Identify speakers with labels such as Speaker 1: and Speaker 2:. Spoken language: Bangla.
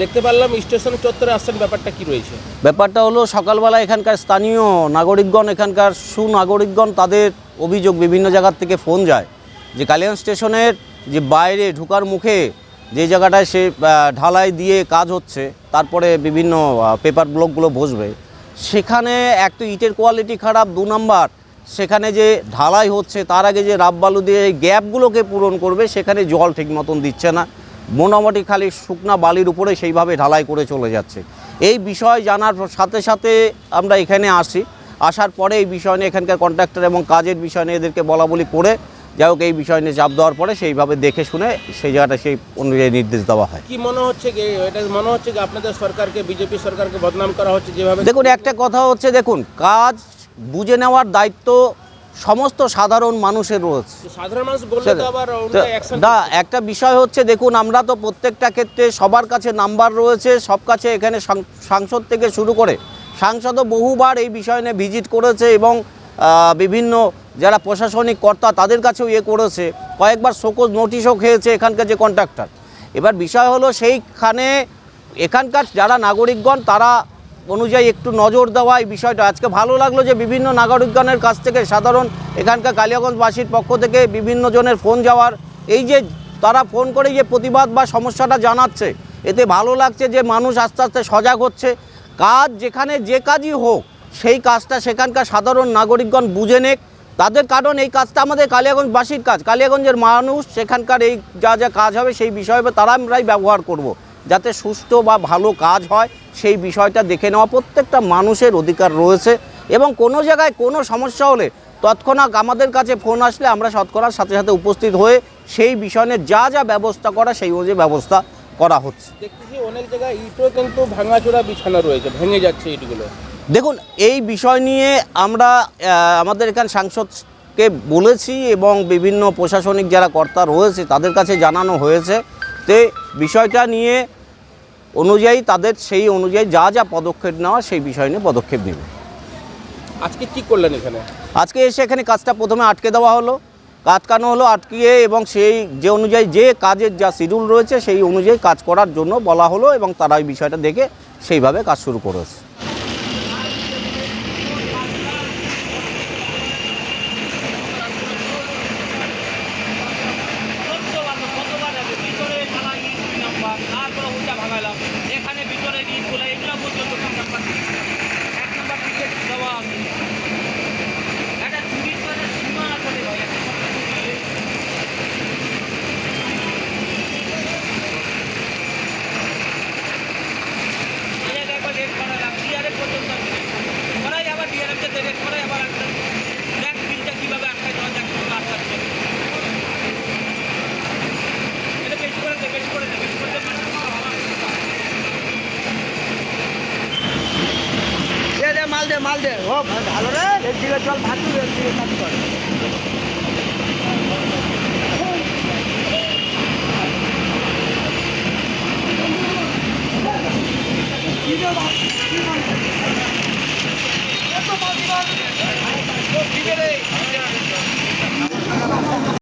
Speaker 1: দেখতে পারলাম স্টেশন চত্বরে আসছেন, ব্যাপারটা কি রয়েছে?
Speaker 2: ব্যাপারটা হলো, সকালবেলা এখানকার স্থানীয় নাগরিকগণ, এখানকার সুনাগরিকগণ, তাদের অভিযোগ বিভিন্ন জায়গার থেকে ফোন যায় যে কালিয়ান স্টেশনের যে বাইরে ঢুকার মুখে যে জায়গাটায় সে ঢালাই দিয়ে কাজ হচ্ছে, তারপরে বিভিন্ন পেপার ব্লকগুলো বসবে, সেখানে এক তো ইটের কোয়ালিটি খারাপ, দু নম্বর, সেখানে যে ঢালাই হচ্ছে, তার আগে যে রাব বালু দিয়ে গ্যাপগুলোকে পূরণ করবে, সেখানে জল ঠিক মতন দিচ্ছে না। মোটামুটি খালি শুকনা বালির উপরে সেইভাবে ঢালাই করে চলে যাচ্ছে। এই বিষয় জানার সাথে সাথে আমরা এখানে আসি। আসার পরে এই বিষয় নিয়ে এখানকার কন্ট্রাক্টর এবং কাজের বিষয় নিয়ে এদেরকে বলা বলি করে যাই হোক এই বিষয় নিয়ে চাপ দেওয়ার পরে সেইভাবে দেখে শুনে সেই জায়গাটা সেই অনুযায়ী নির্দেশ দেওয়া হয়।
Speaker 1: কি মনে হচ্ছে কি এটা মনে হচ্ছে কি আপনাদের সরকারকে বিজেপি সরকারকে বদনাম করা হচ্ছে যেভাবে?
Speaker 2: দেখুন একটা কথা হচ্ছে দেখুন কাজ বুঝে নেওয়ার দায়িত্ব সমস্ত সাধারণ মানুষের রয়েছে না একটা বিষয় হচ্ছে দেখুন আমরা তো প্রত্যেকটা ক্ষেত্রে সবার কাছে নাম্বার রয়েছে সব কাছে এখানে সাংসদ থেকে শুরু করে সাংসদও বহুবার এই বিষয় নিয়ে ভিজিট করেছে এবং বিভিন্ন যারা প্রশাসনিক কর্তা তাদের কাছেও ইয়ে করেছে। কয়েকবার শোকজ নোটিশও খেয়েছে এখানকার যে কন্ট্রাক্টর। এবার বিষয় হলো সেইখানে এখানকার যারা নাগরিকগণ তারা অনুযায়ী একটু নজর দেওয়া এই বিষয়টা। আজকে ভালো লাগল যে বিভিন্ন নাগরিকগণের কাছ থেকে সাধারণ এখানকার কালিয়াগঞ্জবাসীর পক্ষ থেকে বিভিন্ন জনের ফোন যাওয়ার, এই যে তারা ফোন করে যে প্রতিবাদ বা সমস্যাটা জানাচ্ছে, এতে ভালো লাগছে যে মানুষ আস্তে আস্তে সজাগ হচ্ছে। কাজ যেখানে যে কাজই হোক, সেই কাজটা সেখানকার সাধারণ নাগরিকগণ বুঝে নেক। তাদের কারণ এই কাজটা আমাদের কালিয়াগঞ্জবাসীর কাজ। কালিয়াগঞ্জের মানুষ সেখানকার এই যা যা কাজ হবে সেই বিষয়ে তারা আমরাই ব্যবহার করব। যাতে সুষ্ঠু বা ভালো কাজ হয় সেই বিষয়টা দেখে নেওয়া প্রত্যেকটা মানুষের অধিকার রয়েছে এবং কোনো জায়গায় কোনো সমস্যা হলে তৎক্ষণাৎ আমাদের কাছে ফোন আসলে আমরা শতকরার সাথে সাথে উপস্থিত হয়ে সেই বিষয় যা যা ব্যবস্থা করা সেই অনুযায়ী ব্যবস্থা করা হচ্ছে।
Speaker 1: দেখতেছি অনেক জায়গায় ইটও কিন্তু ভাঙাচোরা বিছানা রয়েছে ভেঙে যাচ্ছে ইটগুলো।
Speaker 2: দেখুন এই বিষয় নিয়ে আমরা আমাদের এখানে সাংসদকে বলেছি এবং বিভিন্ন প্রশাসনিক যারা কর্তা রয়েছে তাদের কাছে জানানো হয়েছে তে বিষয়টা নিয়ে অনুযায়ী তাদের সেই অনুযায়ী যা যা পদক্ষেপ নেওয়া সেই বিষয় নিয়ে পদক্ষেপ নেবে।
Speaker 1: আজকে কি করলেন এখানে?
Speaker 2: আজকে এসে এখানে কাজটা প্রথমে আটকে দেওয়া হলো আটকানো হলো আটকিয়ে এবং সেই যে অনুযায়ী যে কাজের যা শিডিউল রয়েছে সেই অনুযায়ী কাজ করার জন্য বলা হলো এবং তারা ওই বিষয়টা দেখে সেইভাবে কাজ শুরু করেছে
Speaker 3: এখানে ভিতরে ইটগুলো এগুলো পর্যন্ত আমরা পাচ্ছি এক নম্বর টিকিট দেওয়া আছে একটা চুরির করে সীমানা চলে ভাই একটা ডিআরএফ একবার রেট করালাম ডিআরএফ পর্যন্ত করাই আবার ডিআরএফকে রেট করাই আবার একটা দেখ বিলটা কীভাবে আটকায় দেওয়া যাক কাজ আছে এটা বেশি করে দে বেশি করে দে বেশি করে দে
Speaker 4: দে দে মাল দে। ও ভালো রে। একদিকে চল ভাতু একদিকে কাজ কর।